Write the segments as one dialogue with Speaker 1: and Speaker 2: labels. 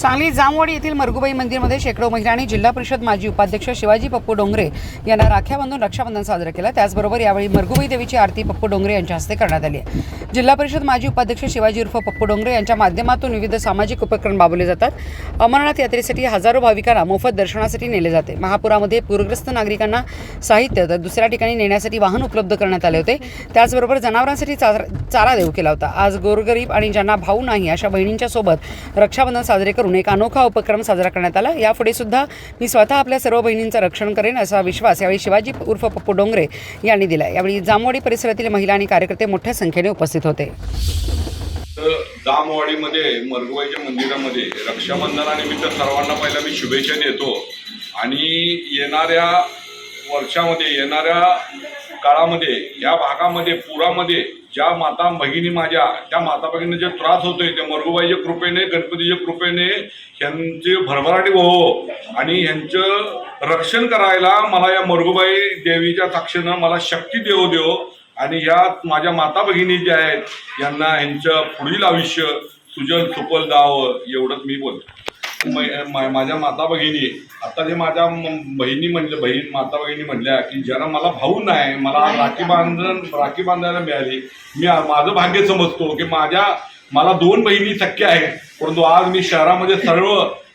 Speaker 1: सांगली जामवाडी येथील मरगुबाई मंदिरमध्ये शेकडो महिलांनी जिल्हा परिषद माजी उपाध्यक्ष शिवाजी पप्पू डोंगरे यांना राख्या बांधून रक्षाबंधन साजरं केलं. त्याचबरोबर यावेळी मरगुबाई देवीची आरती पप्पू डोंगरे यांच्या हस्ते करण्यात आली आहे. जिल्हा परिषद माजी उपाध्यक्ष शिवाजी उर्फ पप्पू डोंगरे यांच्या माध्यमातून विविध सामाजिक उपक्रम राबवले जातात. अमरनाथ यात्रेसाठी हजारो भाविकांना मोफत दर्शनासाठी नेले जाते. महापुरामध्ये पूरग्रस्त नागरिकांना साहित्य तर दुसऱ्या ठिकाणी नेण्यासाठी वाहन उपलब्ध करण्यात आले होते. त्याचबरोबर जनावरांसाठी चार चारा देऊ केला होता. आज गोरगरीब आणि ज्यांना भाऊ नाही अशा बहिणींच्या सोबत रक्षाबंधन साजरे करून एक अनोखा उपक्रम साजरा करण्यात आला. यापुढे सुद्धा मी स्वतः आपल्या सर्व बहिणींचं रक्षण करेन असा विश्वास यावेळी शिवाजी उर्फ पप्पू डोंगरे यांनी दिला यावेळी जामवाडी परिसरातील महिला आणि कार्यकर्ते मोठ्या संख्येने उपस्थित होते.
Speaker 2: जामवाडीमध्ये मरगुबाईच्या मंदिरामध्ये रक्षाबंधनानिमित्त सर्वांना पहिला मी शुभेच्छा देतो. आणि येणाऱ्या वर्षामध्ये येणाऱ्या काळामध्ये या भागामध्ये पुरामध्ये ज्या माता भगिनी माझ्या त्या माता भगिनींना जे त्रास होतोय त्या मरगुबाईच्या कृपेने गणपतीच्या कृपेने ह्यांचे भरभराटी हो आणि ह्यांचं रक्षण करायला मला या मरगुबाई देवीच्या साक्षीनं मला शक्ती देव देव. आणि ह्या माझ्या माता भगिनी ज्या आहेत यांना ह्यांचं पुढील आयुष्य सुजल सुपल जावं एवढंच मी बोलतो. माझ्या माता भगिनी आता जे माझ्या बहिणी म्हणले बहीण माता भगिनी म्हणल्या की ज्यांना मला भाऊ नाही मला राखी बांधण राखी बांधायला मिळाली. मी माझं भाग्य समजतो की माझ्या मला दोन बहिणी शक्य आहेत. परंतु आज मी शहरामध्ये सर्व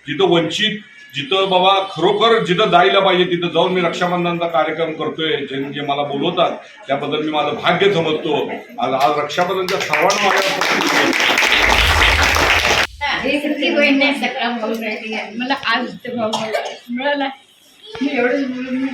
Speaker 2: जिथं वंचित जिथं बाबा खरोखर जिथं जायला पाहिजे तिथं जाऊन मी रक्षाबंधनचा कार्यक्रम करतोय जे जे मला बोलवतात त्याबद्दल मी माझं भाग्य समजतो. आज आज रक्षाबंधनच्या सर्वांना माझ्या
Speaker 3: बहिणी नाही सगळा भाऊ राहिली आहे. मला आज ते भाऊ मिळाला. मी एवढंच बोलून मी